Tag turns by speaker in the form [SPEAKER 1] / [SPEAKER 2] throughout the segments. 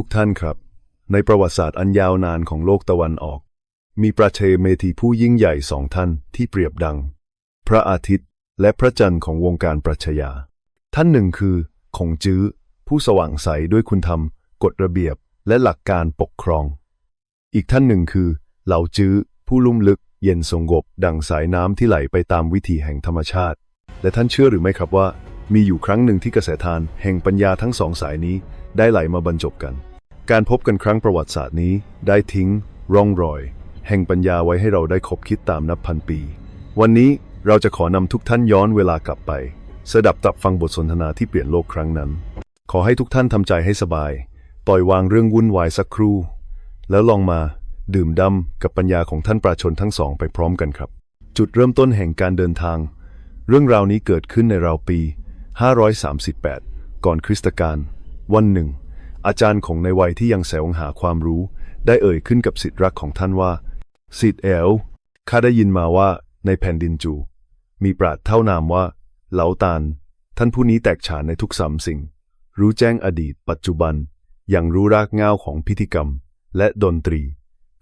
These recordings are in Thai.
[SPEAKER 1] ทุกท่านครับ ในประวัติศาสตร์อันยาวนานของโลกตะวันออก มีประเทเมธีผู้ยิ่งใหญ่สองท่านที่เปรียบดัง พระอาทิตย์และพระจันทร์ของวงการปรัชญาท่านหนึ่งคือคงจื้อ ผู้สว่างใสด้วยคุณธรรม กฎระเบียบและหลักการปกครอง อีกท่านหนึ่งคือ เหลาจื้อ ผู้ลุ่มลึก เย็นสงบ ดังสายน้ำที่ไหลไปตามวิถีแห่งธรรมชาติ และท่านเชื่อหรือไม่ครับว่า มีอยู่ครั้งหนึ่งที่กระแสทานแห่งปัญญาทั้งสองสายนี้ ได้ไหลมาบรรจบกัน การพบกันครั้งประวัติศาสตร์นี้ ได้ทิ้ง ร่องรอย แห่งปัญญาไว้ให้เราได้คบคิดตามนับพันปี วันนี้เราจะขอนำทุกท่านย้อนเวลากลับไป สดับตับฟังบทสนทนาที่เปลี่ยนโลกครั้งนั้น ขอให้ทุกท่านทำใจให้สบาย ปล่อยวางเรื่องวุ่นวายสักครู่ แล้วลองมาดื่มด่ำกับปัญญาของท่านปราชญ์ทั้งสองไปพร้อมกันครับ จุดเริ่มต้นแห่งการเดินทาง เรื่องราวนี้เกิดขึ้นในราวปี 538 ก่อนคริสตกาล วันหนึ่ง อาจารย์ของในวัยที่ยังแสวงหาความรู้ ได้เอ่ยขึ้นกับสิทธิรักของท่านว่าสิทธิเอลข้าได้ยินมาว่าในแผ่นดินจู มีปราดเท่านามว่า เหลาตานท่านผู้นี้แตกฉานในทุกสามสิ่ง รู้แจ้งอดีต ปัจจุบันอย่างรู้รากเง้าของพิธีกรรม และดนตรี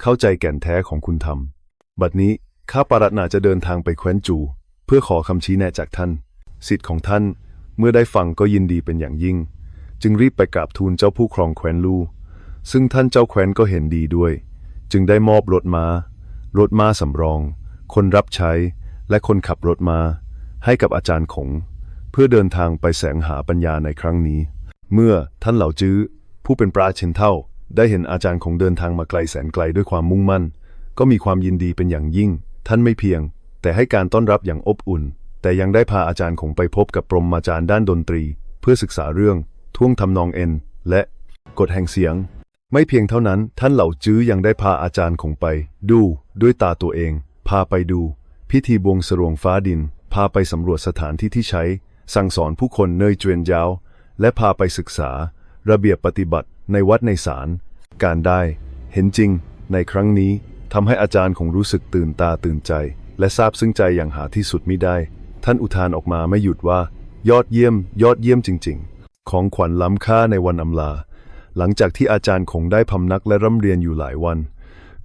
[SPEAKER 1] เข้าใจแก่นแท้ของคุณธรรม บัดนี้ข้าปรารถนาจะเดินทางไปแคว้นจู เพื่อขอคำชี้แนะจากท่าน สิทธิ์ของท่านเมื่อได้ฟังก็ยินดีเป็นอย่างยิ่ง จึงรีบไปกราบทูลเจ้าผู้ครองแคว้นลูซึ่งท่านเจ้าแคว้นก็เห็นดีด้วย จึงได้มอบรถมา้ารถม้าสำรอง คนรับใช้ และคนขับรถมา้าให้กับอาจารย์ขง เพื่อเดินทางไปแสวงหาปัญญาในครั้งนี้ เมื่อท่านเหล่าจื้อ ผู้เป็นปราเชญ์เท่า ได้เห็นอาจารย์คงเดินทางมาไกลแสนไกลด้วยความมุ่งมั่น ก็มีความยินดีเป็นอย่างยิ่ง ท่านไม่เพียง แต่ให้การต้อนรับอย่างอบอุ่น แต่ยังได้พาอาจารย์คงไปพบกับปรมาจารย์ด้านดนตรี เพื่อศึกษาเรื่อง ท่วงทำนองเอ็น และกฎแห่งเสียง ไม่เพียงเท่านั้นท่านเหล่าจื้อยังได้พาอาจารย์คงไป ดูด้วยตาตัวเอง พาไปดู พิธีบวงสรวงฟ้าดิน พาไปสำรวจสถานที่ที่ใช้ สั่งสอนผู้คนเนยเจวนยาว และพาไปศึกษา ระเบียบปฏิบัติในวัดในศาลการได้ เห็นจริง ในครั้งนี้ทำให้อาจารย์คงรู้สึกตื่นตาตื่นใจ และซาบซึ้งใจอย่างหาที่สุดมิได้ ท่านอุทานออกมาไม่หยุดว่า ยอดเยี่ยม ยอดเยี่ยมจริง ๆ ของขวัญล้ำค่าในวันอำลา หลังจากที่อาจารย์คงได้พำนักและร่ำเรียนอยู่หลายวัน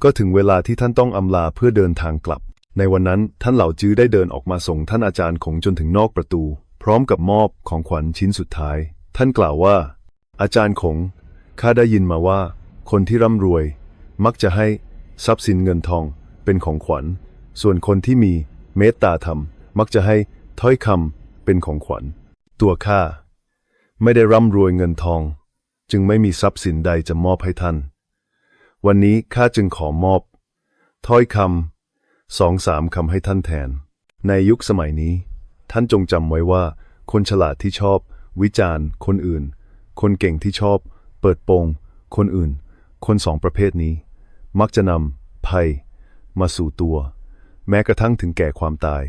[SPEAKER 1] ก็ถึงเวลาที่ท่านต้องอำลาเพื่อเดินทางกลับ ในวันนั้นท่านเหล่าจื้อได้เดินออกมาส่งท่านอาจารย์คงจนถึงนอกประตู พร้อมกับมอบของขวัญชิ้นสุดท้าย ท่านกล่าวว่า อาจารย์คงข้าได้ยินมาว่า คนที่ร่ำรวย มักจะให้ทรัพย์สินเงินทองเป็นของขวัญ ส่วนคนที่มีเมตตาธรรม มักจะให้ถ้อยคำเป็นของขวัญ ตัวข้า ไม่ได้ร่ำรวยเงินทอง จึงไม่มีทรัพย์สินใดจะมอบให้ท่าน วันนี้ข้าจึงขอมอบ ถ้อยคำสองสามคำให้ท่านแทน ในยุคสมัยนี้ ท่านจงจำไว้ว่า คนฉลาดที่ชอบ วิจารณ์ คนอื่น คนเก่งที่ชอบ เปิดโปง คนอื่น คนสองประเภทนี้ มักจะนำภัย มาสู่ตัว แม้กระทั่งถึงแก่ความตาย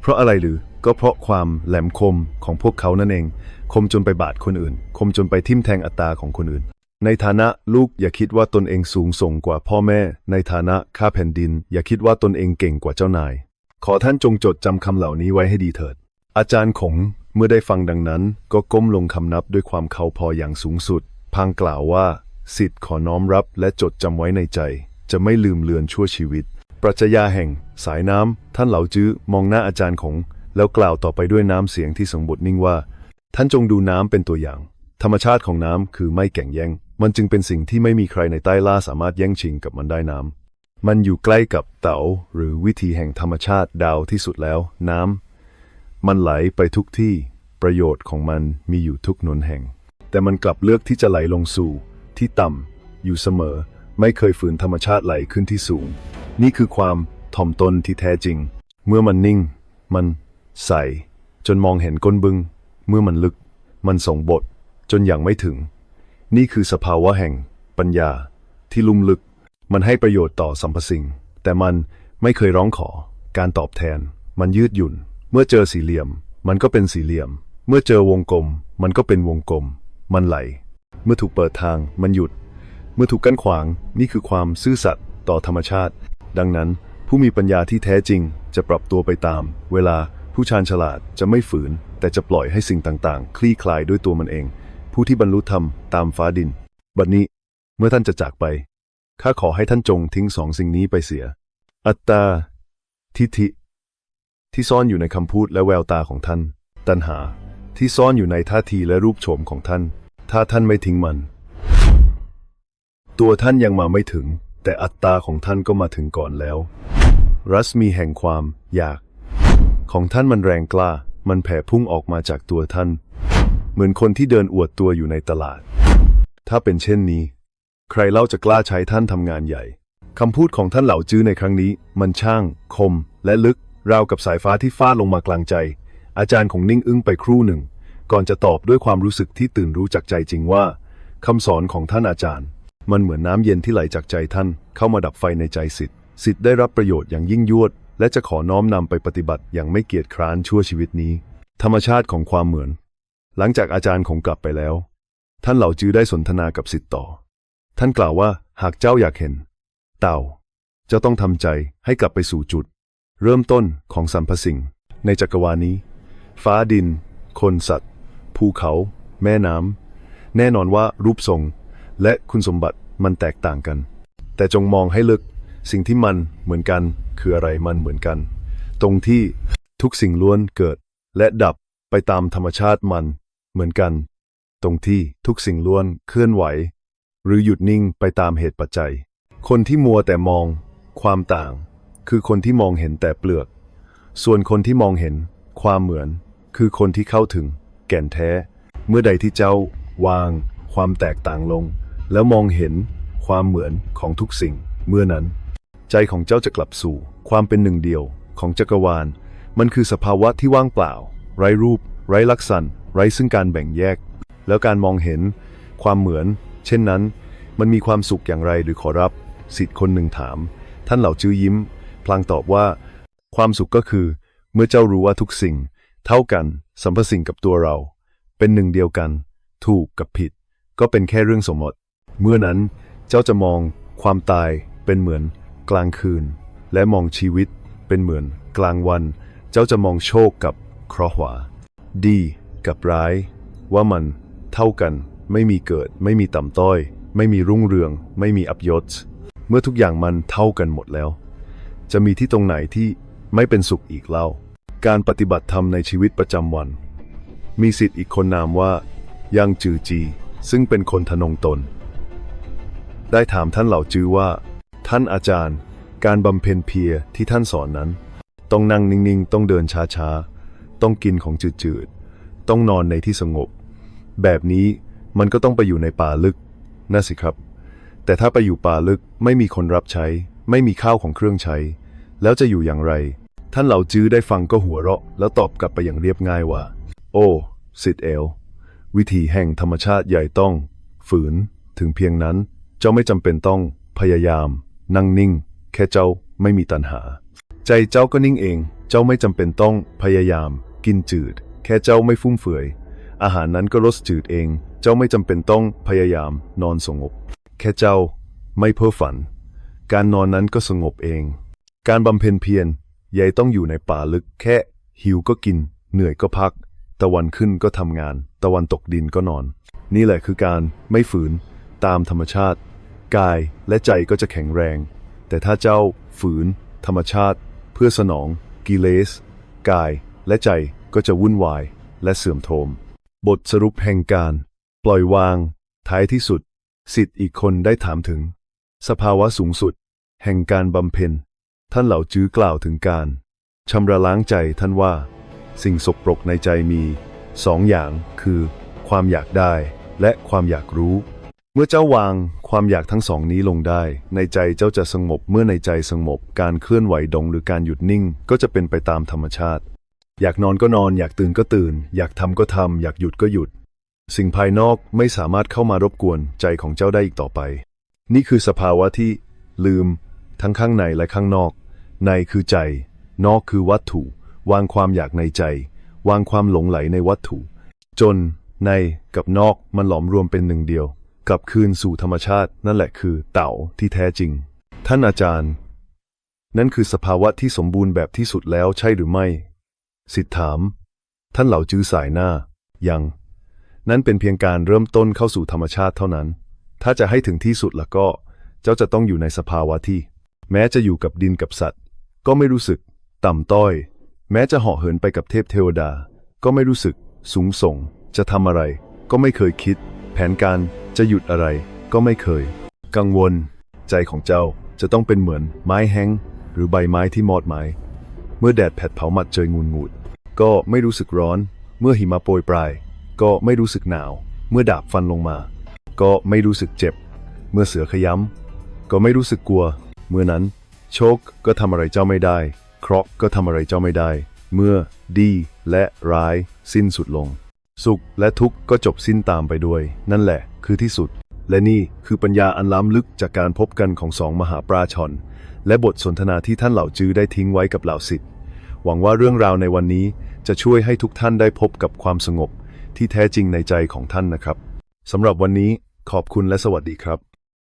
[SPEAKER 1] เพราะอะไรหรือ ก็เพราะความแหลมคมของพวกเขานั่นเอง คมจนไปบาดคนอื่น คมจนไปทิ่มแทงอัตตราของคนอื่น ในฐานะลูกอย่าคิดว่าตนเองสูงส่งกว่าพ่อแม่ ในฐานะข้าแผ่นดิน อย่าคิดว่าตนเองเก่งกว่าเจ้านาย ขอท่านจงจดจำคำเหล่านี้ไว้ให้ดีเถิด อาจารย์ขงเมื่อได้ฟังดังนั้น ก็ก้มลงคำนับด้วยความเขาพออย่างสูงสุดพลางกล่าวว่าสิทธิ์ขอน้อมรับและจดจำไว้ในใจ จะไม่ลืมเลือนชั่วชีวิต ปรัชญาแห่ง สายน้ำท่านเหล่าจื้อมองหน้าอาจารย์ขง แล้วกล่าวต่อไปด้วยน้ำเสียงที่สงบนิ่งว่า ท่านจงดูน้ำเป็นตัวอย่าง ธรรมชาติของน้ำคือไม่แข่งแย่ง มันจึงเป็นสิ่งที่ไม่มีใครในใต้ล่าสามารถแย่งชิงกับมันได้น้ำมันอยู่ใกล้กับเต๋าหรือวิธีแห่งธรรมชาติดาวที่สุดแล้ว น้ำมันไหลไปทุกที่ ประโยชน์ของมันมีอยู่ทุกหนแห่ง แต่มันกลับเลือกที่จะไหลลงสู่ ที่ต่ำอยู่เสมอ ไม่เคยฝืนธรรมชาติไหลขึ้นที่สูง นี่คือความถ่อมตนที่แท้จริง เมื่อมันนิ่ง มัน ใส จนมองเห็นก้นบึง เมื่อมันลึก มันส่งบท จนอยังไม่ถึง นี่คือสภาวะแห่ง ปัญญา ที่ลุ่มลึก มันให้ประโยชน์ต่อสรรพสิ่ง แต่มันไม่เคยร้องขอ การตอบแทน มันยืดหยุ่น เมื่อเจอสี่เหลี่ยม มันก็เป็นสี่เหลี่ยม เมื่อเจอวงกลม มันก็เป็นวงกลม มันไหล เมื่อถูกเปิดทาง มันหยุด เมื่อถูกกั้นขวาง นี่คือความซื่อสัตย์ต่อธรรมชาติ ดังนั้นผู้มีปัญญาที่แท้จริงจะปรับตัวไปตาม เวลา ผู้ชาญฉลาดจะไม่ฝืน แต่จะปล่อยให้สิ่งต่างๆ คลี่คลายด้วยตัวมันเอง ผู้ที่บรรลุธรรมตามฟ้าดิน บัดนี้เมื่อท่านจะจากไปข้าขอให้ท่านจงทิ้งสองสิ่งนี้ไปเสีย อัตตา ทิฏฐิ ที่ซ่อนอยู่ในคำพูดและแววตาของท่าน ตัณหา ที่ซ่อนอยู่ในท่าทีและรูปโฉมของท่าน ถ้าท่านไม่ทิ้งมัน ตัวท่านยังมาไม่ถึง แต่อัตตาของท่านก็มาถึงก่อนแล้ว รัศมีแห่งความอยาก ของท่านมันแรงกล้า มันแผ่พุ่งออกมาจากตัวท่าน เหมือนคนที่เดินอวดตัวอยู่ในตลาด ถ้าเป็นเช่นนี้ ใครเล่าจะกล้าใช้ท่านทำงานใหญ่คำพูดของท่านเหล่าจื้อในครั้งนี้ มันช่าง คม และลึก ราวกับสายฟ้าที่ฟาดลงมากลางใจ อาจารย์ของนิ่งอึ้งไปครู่หนึ่ง ก่อนจะตอบด้วยความรู้สึกที่ตื่นรู้จากใจจริงว่าคำสอนของท่านอาจารย์ มันเหมือนน้ำเย็นที่ไหลจากใจท่านเข้ามาดับไฟในใจสิทธิ์สิทธิ์ได้รับประโยชน์อย่างยิ่งยวด และจะขอน้อมนำไปปฏิบัติอย่างไม่เกียจคร้านชั่วชีวิตนี้ ธรรมชาติของความเหมือน หลังจากอาจารย์คงกลับไปแล้ว ท่านเหล่าจื้อได้สนทนากับสิทธิ์ต่อ ท่านกล่าวว่าหากเจ้าอยากเห็น เต่าจ้าต้องทำใจให้กลับไปสู่จุด เริ่มต้นของสรรพสิ่ง ในจักรวาลนี้ ฟ้าดิน คนสัตว์ ภูเขา แม่น้ำแน่นอนว่ารูปทรง และคุณสมบัติมันแตกต่างกัน แต่จงมองให้ลึก สิ่งที่มันเหมือนกันคืออะไรมันเหมือนกัน ตรงที่ทุกสิ่งล้วนเกิด และดับไปตามธรรมชาติมันเหมือนกัน ตรงที่ทุกสิ่งล้วนเคลื่อนไหว หรือหยุดนิ่งไปตามเหตุปัจจัย คนที่มัวแต่มองความต่าง คือคนที่มองเห็นแต่เปลือก ส่วนคนที่มองเห็นความเหมือน คือคนที่เข้าถึง แก่นแท้ เมื่อใดที่เจ้าวาง ความแตกต่างลง แล้วมองเห็นความเหมือนของทุกสิ่งเมื่อนั้น ใจของเจ้าจะกลับสู่ ความเป็นหนึ่งเดียวของจักรวาล มันคือสภาวะที่ว่างเปล่า ไร้รูป ไร้ลักษณะไร้ซึ่งการแบ่งแยก แล้วการมองเห็น ความเหมือน เช่นนั้น มันมีความสุขอย่างไรหรือขอรับ สิทธิ์คนหนึ่งถาม ท่านเหล่าจื้อยิ้ม พลางตอบว่า ความสุขก็คือ เมื่อเจ้ารู้ว่าทุกสิ่ง เท่ากันสัมพสิ่งกับตัวเรา เป็นหนึ่งเดียวกัน ถูกกับผิด ก็เป็นแค่เรื่องสมมติ เมื่อนั้นเจ้าจะมอง ความตายเป็นเหมือน กลางคืน และมองชีวิตเป็นเหมือนกลางวัน เจ้าจะมองโชคกับเคราะห์หวา ดีกับร้าย ว่ามันเท่ากัน ไม่มีเกิด ไม่มีต่ำต้อย ไม่มีรุ่งเรือง ไม่มีอับยศ เมื่อทุกอย่างมันเท่ากันหมดแล้ว จะมีที่ตรงไหนที่ไม่เป็นสุขอีกเล่า การปฏิบัติธรรมในชีวิตประจำวัน มีสิทธิ์อีกคนนามว่ายังจือจี ซึ่งเป็นคนทนงตน ได้ถามท่านเหล่าจือว่า ท่านอาจารย์ การบำเพ็ญเพียรที่ท่านสอนนั้น ต้องนั่งนิ่งๆ ต้องเดินช้าๆ ต้องกินของจืดๆ ต้องนอนในที่สงบ แบบนี้มันก็ต้องไปอยู่ในป่าลึกน่าสิครับ แต่ถ้าไปอยู่ป่าลึกไม่มีคนรับใช้ ไม่มีข้าวของเครื่องใช้ แล้วจะอยู่อย่างไร ท่านเหล่าจื้อได้ฟังก็หัวเราะ แล้วตอบกลับไปอย่างเรียบง่ายว่า โอ้สิทธิ์เอล วิธีแห่งธรรมชาติใหญ่ต้อง ฝืน ถึงเพียงนั้น เจ้าไม่จำเป็นต้องพยายาม นั่งนิ่ง แค่เจ้าไม่มีตัณหา ใจเจ้าก็นิ่งเอง เจ้าไม่จำเป็นต้องพยายาม กินจืด แค่เจ้าไม่ฟุ่มเฟือย อาหารนั้นก็รสจืดเอง เจ้าไม่จำเป็นต้องพยายามนอนสงบ แค่เจ้าไม่เพ้อฝัน การนอนนั้นก็สงบเอง การบำเพ็ญเพียรยายต้องอยู่ในป่าลึก แค่หิวก็กิน เหนื่อยก็พัก ตะวันขึ้นก็ทำงาน ตะวันตกดินก็นอน นี่แหละคือการไม่ฝืนตามธรรมชาติ กายและใจก็จะแข็งแรง แต่ถ้าเจ้าฝืน ธรรมชาติ เพื่อสนอง กิเลส กายและใจก็จะวุ่นวายและเสื่อมโทม บทสรุปแห่งการ ปล่อยวาง ท้ายที่สุด สิทธิ์อีกคนได้ถามถึง สภาวะสูงสุด แห่งการบำเพ็ญ ท่านเหล่าจื้อกล่าวถึงการชำระล้างใจท่านว่า สิ่งสกปรกในใจมีสองอย่างคือ ความอยากได้และความอยากรู้ เมื่อเจ้าวางความอยากทั้งสองนี้ลงได้ ในใจเจ้าจะสงบเมื่อในใจสงบ การเคลื่อนไหวดงหรือการหยุดนิ่ง ก็จะเป็นไปตามธรรมชาติ อยากนอนก็นอน อยากตื่นก็ตื่น อยากทำก็ทำอยากหยุดก็หยุด สิ่งภายนอกไม่สามารถเข้ามารบกวนใจของเจ้าได้อีกต่อไป นี่คือสภาวะที่ ลืม ทั้งข้างในและข้างนอก ในคือใจ นอกคือวัตถุ วางความอยากในใจ วางความหลงไหลในวัตถุ จนในกับนอกมันหลอมรวมเป็นหนึ่งเดียว กลับคืนสู่ธรรมชาตินั่นแหละคือเต่าที่แท้จริง ท่านอาจารย์ นั่นคือสภาวะที่สมบูรณ์แบบที่สุดแล้วใช่หรือไม่ สิทธถาม ท่านเหล่าจื้อสายหน้า ยัง นั่นเป็นเพียงการเริ่มต้นเข้าสู่ธรรมชาติเท่านั้น ถ้าจะให้ถึงที่สุดแล้วก็ เจ้าจะต้องอยู่ในสภาวะที่ แม้จะอยู่กับดินกับสัตว์ ก็ไม่รู้สึก ต่ำต้อย แม้จะเหาะเหินไปกับเทพเทวดา ก็ไม่รู้สึก สูงส่ง จะทำอะไร ก็ไม่เคยคิด แผนการ จะหยุดอะไรก็ไม่เคย กังวล ใจของเจ้าจะต้องเป็นเหมือนไม้แห้ง หรือใบไม้ที่มอดไม้เมื่อแดดแผดเผาหมัดเจยงูนงูด ก็ไม่รู้สึกร้อน เมื่อหิมะโปรยปลาย ก็ไม่รู้สึกหนาว เมื่อดาบฟันลงมา ก็ไม่รู้สึกเจ็บ เมื่อเสือขย้ำก็ไม่รู้สึกกลัว เมื่อนั้น โชคก็ทำอะไรเจ้าไม่ได้ เคราะห์ก็ทำอะไรเจ้าไม่ได้ เมื่อดีและร้ายสิ้นสุดลง สุขและทุกข์ก็จบสิ้นตามไปด้วย นั่นแหละ คือที่สุด และนี่คือปัญญาอันล้ำลึกจากการพบกันของสองมหาปราชญ์และบทสนทนาที่ท่านเหล่าจื้อได้ทิ้งไว้กับเหล่าสิทธิ์หวังว่าเรื่องราวในวันนี้จะช่วยให้ทุกท่านได้พบกับความสงบที่แท้จริงในใจของท่านนะครับสำหรับวันนี้ขอบคุณและสวัสดีครับ